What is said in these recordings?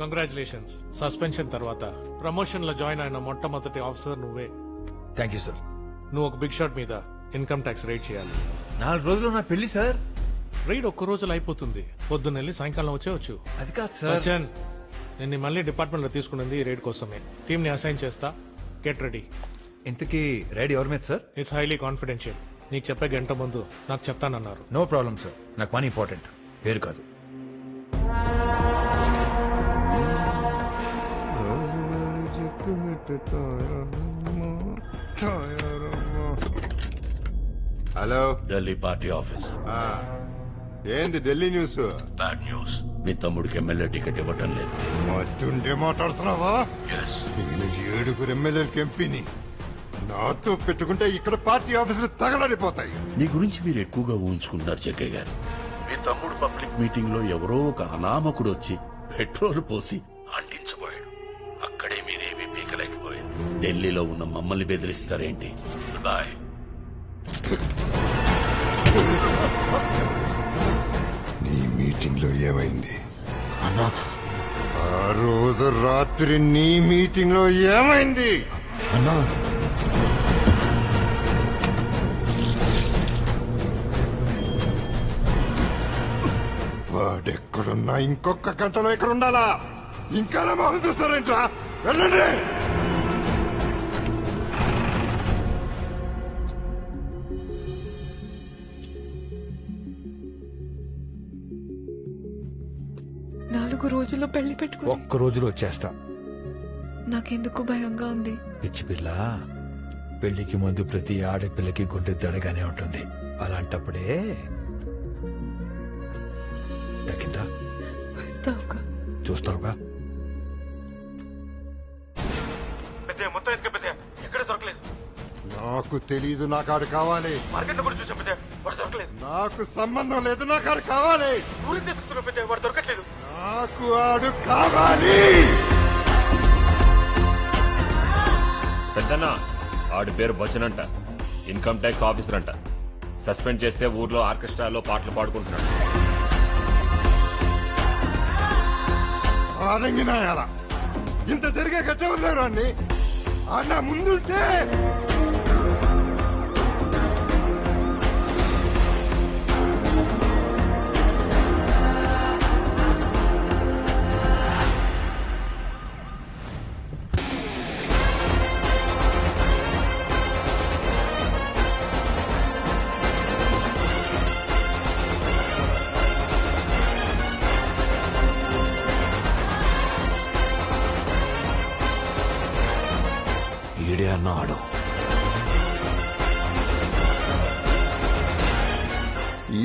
Congratulations suspension తర్వాత. ప్రమోషన్లో join అయిన మొట్టమొదటి ఆఫీసర్ నువ్వే. థ్యాంక్ యూ సార్ నువ్వు ఒక బిగ్ షాట్ మీద ఇన్కమ్ ట్యాక్స్ రైడ్ చేయాలి. నాలుగు రోజులు నా పెళ్ళి సార్ రైడ్ ఒక్క రోజులో అయిపోతుంది. పొద్దున్న వెళ్ళి సాయంకాలం వచ్చేవచ్చు అది కాదు సార్ నేను మళ్ళీ డిపార్ట్మెంట్లో తీసుకున్నది ఈ రైడ్ కోసమే. టీమ్ని అసైన్ చేస్తా. గెట్ రెడీ ఇంతకీ రెడీ ఎవరి మీద సార్ ఇట్స్ హైలీ కాన్ఫిడెన్షియల్ నీకు చెప్పే గంట ముందు నాకు చెప్తానన్నారు. నో ప్రాబ్లం సార్ నాకు పని ఇంపార్టెంట్ పేరు కాదు. హలో? Delhi party office. ఆ, ఏంది ఢిల్లీ న్యూస్? Bad news. మీ తమ్ముడికి ఎమ్మెల్యే టికెట్ ఇవ్వటం లేదు. మధ్యుండే మాట్లాడుతున్నావా? ఎస్ నేను ఏడుగురు ఎమ్మెల్యేలకి ఎంపీని నాతో పెట్టుకుంటే ఇక్కడ పార్టీ ఆఫీసులు తగలడిపోతాయి. నీ గురించి మీరు ఎక్కువగా ఊహించుకుంటున్నారు జగ్గయ్య గారు. మీ తమ్ముడు పబ్లిక్ మీటింగ్లో ఎవరో ఒక అనామకుడు వచ్చి పెట్రోల్ పోసి ఢిల్లీలో ఉన్న మమ్మల్ని బెదిరిస్తారేంటి? బాయ్ నీ మీటింగ్లో ఏమైంది? అన్నా ఆ రోజు రాత్రి నీ మీటింగ్లో ఏమైంది? అన్నా. వాడెక్కడున్నా ఇంకొక గంటలో ఇక్కడ ఉండాలా ఇంకా నా మొహం చూస్తారేంట్రా? వెళ్ళండి! నాలుగు రోజుల్లో పెళ్ళి పెట్టుకో ఒక్క రోజులో వచ్చేస్తా. నాకెందుకు భయంగా ఉంది. పిచ్చి పిల్ల పెళ్ళికి ముందు ప్రతి ఆడపిల్లకి గుండె దడగానే ఉంటుంది. అలాంటప్పుడే వస్తావుగా. చూస్తావుగా? మొత్తం ఎత్తుక పెద్ద ఎక్కడ దొరకలేదు? నాకు తెలీదు నాకు ఆడు కావాలి. మార్కెట్లో కూడా చూసాం పెద్ద వాడు దొరకలేదు. నాకు సంబంధం లేదు నాకు ఆడు కావాలి. తెచ్చుకున్నాం పెద్ద వాడు దొరకట్లేదు. నాకు ఆడు కావాలి. పెద్దన్న ఆడి పేరు బచ్చన్ అంట ఇన్కమ్ ట్యాక్స్ ఆఫీసర్ అంట సస్పెండ్ చేస్తే ఊర్లో ఆర్కెస్ట్రాలో పాటలు పాడుకుంటున్నాడు. ఆడంగినాయాల ఇంత జరిగే కట్టే వదిలేరు అన్ని. ఆడ ముందుంటే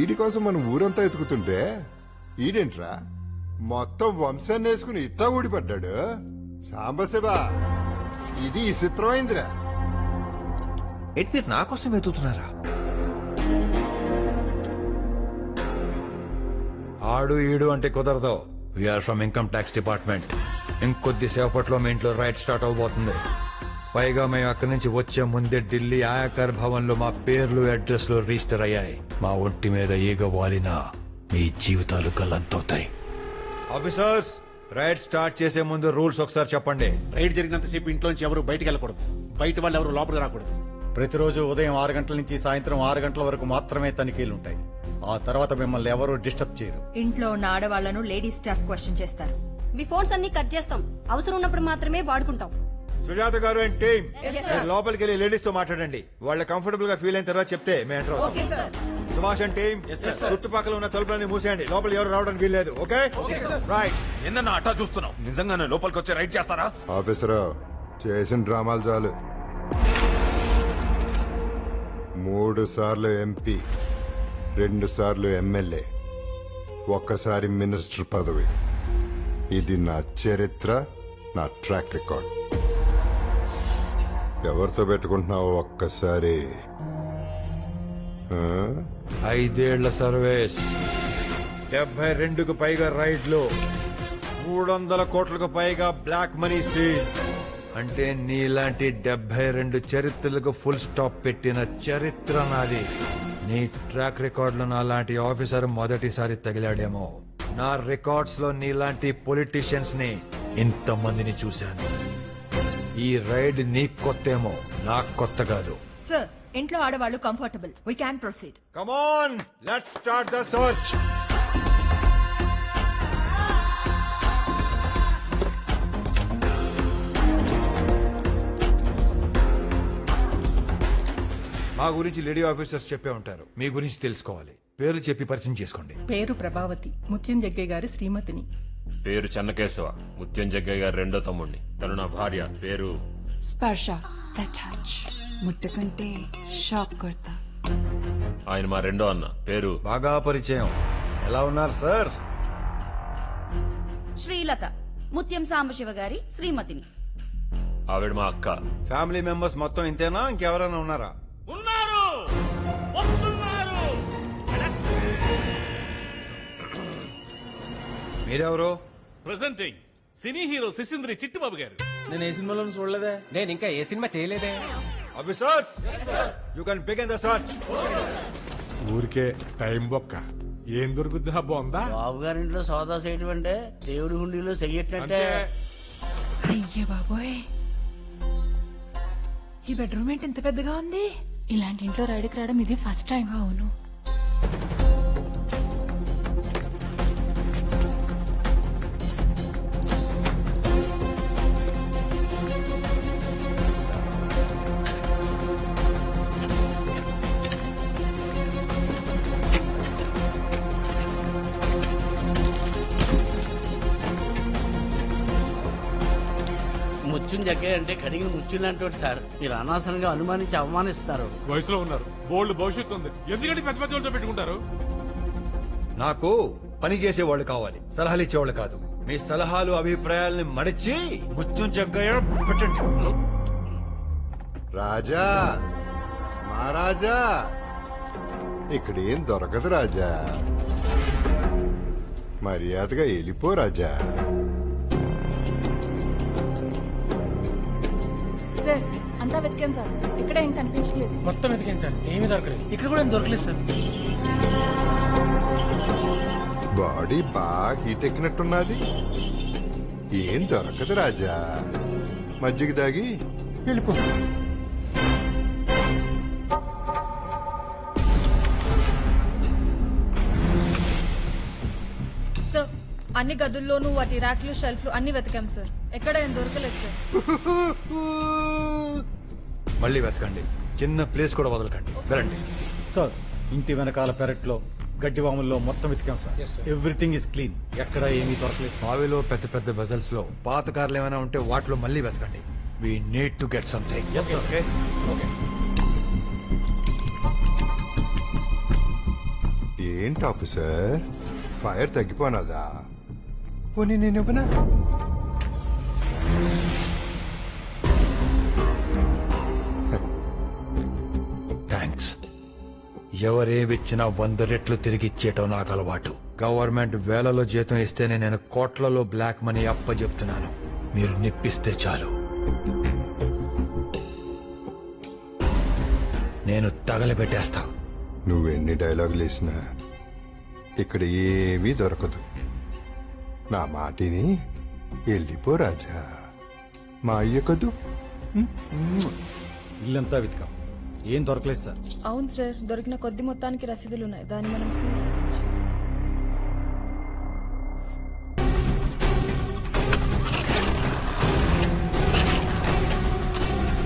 ఈడి కోసం మనం ఊరంతా ఎతుకుతుంటే ఈడేంట్రా? మొత్తం వంశాన్ని వేసుకుని ఇట్టా ఊడిపడ్డాడు. సాంబశివా ఇది విచిత్రమైందిరా ఏంటి మీరు నా కోసం వెతుకుతున్నారా? ఆడు ఈడు అంటే కుదరదు. We are from income tax department ఇంకొద్ది సేపట్లో మీ ఇంట్లో రైట్ స్టార్ట్ అవబోతుంది. పైగా మేము అక్కడి నుంచి వచ్చే ముందే ఢిల్లీ ఆయాకర్ భవన్లో మా పేర్లు అడ్రస్లో రిజిస్టర్ అయ్యాయి. మా ఒంటి మీద ఈగ వాలినా మీ జీవితాలు గల్లంతవుతాయి. ఆఫీసర్స్ రైడ్ స్టార్ట్ చేసే ముందు రూల్స్ ఒకసారి చెప్పండి. రైడ్ జరిగినంతసేపు ఇంట్లో నుంచి ఎవరు బయటికి వెళ్ళకూడదు. బయట వాళ్ళు ఎవరు లోపలికి రాకూడదు. ప్రతిరోజు ఉదయం ఆరు గంటల నుంచి సాయంత్రం ఆరు గంటల వరకు మాత్రమే తనిఖీలు ఉంటాయి ఆ తర్వాత మిమ్మల్ని ఎవరు డిస్టర్బ్ చేయరు. ఇంట్లో ఉన్న ఆడవాళ్ళను లేడీ స్టాఫ్ క్వశ్చన్ చేస్తారు. మీ ఫోన్స్ అన్ని కట్ చేస్తాం. అవసరం ఉన్నప్పుడు మాత్రమే వాడుకుంటాం. సుజాత గారు అండ్ టీమ్. లోపలికి వెళ్ళి లేడీస్తో మాట్లాడండి. వాళ్ళ కంఫర్టబుల్గా ఫీల్ అయిన తర్వాత చెప్తే మేము ఎంటర్ సుభాష్ అండ్ టీమ్ చుట్టుపక్కల ఉన్న తలుపులన్నీ మూసేయండి. లోపల ఎవరు రావడానికి వీల్లేదు. ఓకే రైట్ ఎన్న అట్టా చూస్తున్నావు. నిజంగానే లోపలికి వచ్చి రైడ్ చేస్తారా? ఆఫీసరు చేసిన డ్రామాలు చాలు. మూడు సార్లు ఎంపీ రెండు సార్లు ఎమ్మెల్యే ఒక్కసారి మినిస్టర్ పదవి. ఇది నా చరిత్ర నా ట్రాక్ రికార్డ్ ఎవరితో పెట్టుకుంటున్నావు ఒక్కసారి? ఐదేళ్ళ సర్వీస్. డెబ్బై రెండుకు పైగా రైడ్లు. మూడు వందల కోట్లకు పైగా బ్లాక్ మనీ సీజ్. అంటే నీలాంటి డెబ్బై రెండు చరిత్రలకు ఫుల్ స్టాప్ పెట్టిన చరిత్ర నాది. నీ ట్రాక్ రికార్డులో నాలాంటి ఆఫీసర్ మొదటిసారి తగిలాడేమో. నా రికార్డ్స్లో నీలాంటి పొలిటీషియన్స్ని ఇంతమందిని చూశాను. ఈ రైడ్ నీకు కొత్తేమో నాకు కొత్త కాదు. సార్ ఇంట్లో ఆడవాళ్ళు comfortable we can proceed come on let's start the search మా గురించి లేడీ ఆఫీసర్స్ చెప్పే ఉంటారు. మీ గురించి తెలుసుకోవాలి. పేర్లు చెప్పి పరిచయం చేసుకోండి. పేరు ప్రభావతి. ముత్యం జగ్గయ్య గారి శ్రీమతిని. పేరు చెన్నకేశవ. ముత్యం జగ్గయ్య గారి రెండో తమ్ముడిని తను నా భార్య. పేరు? స్పర్శ. ద టచ్ ముట్టుకుంటే షాక్ కొడతా. ఆయన మా రెండో అన్న. పేరు? బాగా పరిచయం. ఎలా ఉన్నారు సార్? శ్రీలత. ముత్యం సాంబశివ గారి శ్రీమతిని. ఆవిడ మా అక్క. ఫ్యామిలీ మెంబర్స్ మొత్తం ఇంతేనా? ఇంకెవరైనా ఉన్నారా ఉన్నారు? మీరెవరు? Presenting cine hero Shishindri Chittubabu గారు. నేను ఏ సినిమాలో చూడలేదే. నేను ఇంకా ఏ సినిమా చేయలేదే. Officers you can begin the search ఊరికే టైం బొక్క. ఏం దొరుకుద్ది బాగుందా బాబు గారింట్లో సోదా చేయటం అంటే దేవుడి హుండీలో చెయ్యట్లంటే. అయ్యే బాబోయ్. ఈ బెడ్రూమ్ ఏంటి ఇంత పెద్దగా ఉంది? ఇలాంటి ఇంట్లో రైడ్కి రావడం ఇది ఫస్ట్ టైం. అవును. జగ్గయ్య అంటే కడిగిన ముత్యం లాంటి సార్. మీరు అనవసరంగా అనుమానించి అవమానిస్తారు. వయసులో ఉన్నారు. బోల్డ్ భవిష్యత్తు ఉంది. ఎందుకంటే పెద్ద పెద్ద వాళ్ళతో పెట్టుకుంటారు? నాకు పని చేసేవాళ్ళు కావాలి. సలహాలు ఇచ్చేవాళ్ళు కాదు. మీ సలహాలు అభిప్రాయాల్ని మడిచి ముత్యం పెట్టండి. రాజా మహారాజా ఇక్కడేం దొరకదు రాజా. మర్యాదగా వెళ్ళిపో రాజా. సార్ అంతా వెతికాం సార్. ఇక్కడ ఏం కనిపించలేదు మొత్తం ఎదిగాను సార్. ఏమీ దొరకలేదు. ఇక్కడ కూడా ఏం దొరకలేదు సార్. బాడీ బాగా హీట్ ఎక్కినట్టున్నది. ఏం దొరకదు రాజా. మజ్జిగ దాగి వెళ్ళిపో. అన్ని గదుల్లోనూ వాటి ర్యాక్లు షెల్ఫ్లు అన్ని వెతికాం సార్. ఎక్కడ ఏం దొరకలేదు సార్. మళ్ళీ వెతకండి. చిన్న ప్లేస్ కూడా వదలకండి. వెళ్ళండి. సార్ ఇంటి వెనకాల పెరట్లో గడ్డివాముల్లో మొత్తం వెతికాం సార్. ఎవ్రీథింగ్ ఇస్ క్లీన్ ఎక్కడ ఏమీ దొరకలేదు. బావిలో పెద్ద పెద్ద వెజల్స్లో పాత కార్లు ఏమైనా ఉంటే వాటిలో మళ్ళీ వెతకండి. We need to get something okay ఏంటి ఆఫీసర్ ఫైర్ తగ్గిపోనదా? పోనీ నేను ఇవ్వనా? థ్యాంక్స్ ఎవరేవిచ్చినా వంద రెట్లు తిరిగి ఇచ్చేయటం నాకు అలవాటు గవర్నమెంట్ వేలలో జీతం ఇస్తేనే నేను కోట్లలో బ్లాక్ మనీ అప్ప చెప్తున్నాను మీరు నిప్పిస్తే చాలు. నేను తగలబెట్టేస్తా. నువ్వెన్ని డైలాగులు వేసినా ఇక్కడ ఏమీ దొరకదు. నా మాటిని వెళ్ళిపో రాజా. మా అయ్య కదూ? ఇల్లంతా వెతికాం. ఏం దొరకలేదు సార్. అవును సార్ దొరికిన కొద్ది మొత్తానికి రసీదులు ఉన్నాయి దాన్ని మనం సీజ్